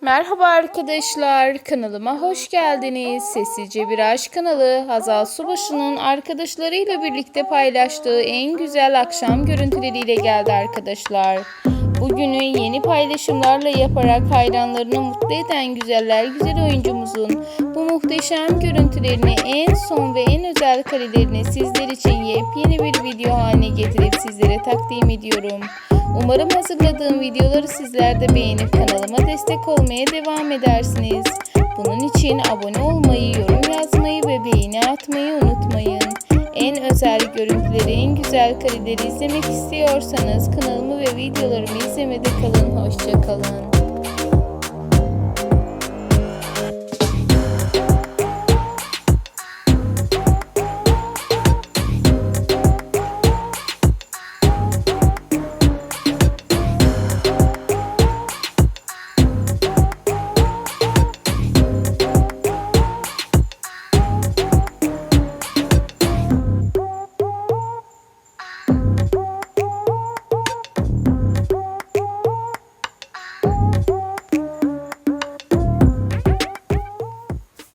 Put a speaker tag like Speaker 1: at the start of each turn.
Speaker 1: Merhaba arkadaşlar, kanalıma hoş geldiniz. Sessizce Bir Aşk kanalı Hazal Subaşı'nın arkadaşlarıyla birlikte paylaştığı en güzel akşam görüntüleriyle geldi arkadaşlar. Bugünü yeni paylaşımlarla yaparak hayranlarını mutlu eden güzeller güzel oyuncumuzun bu muhteşem görüntülerini en son ve en özel karelerini sizler için yepyeni bir video haline getirip sizlere takdim ediyorum. Umarım hazırladığım videoları sizler de beğenip kanalıma destek olmaya devam edersiniz. Bunun için abone olmayı, yorum yazmayı ve beğeni atmayı unutmayın. En özel görüntüleri, en güzel kareleri izlemek istiyorsanız kanalımı ve videolarımı izlemede kalın. Hoşçakalın.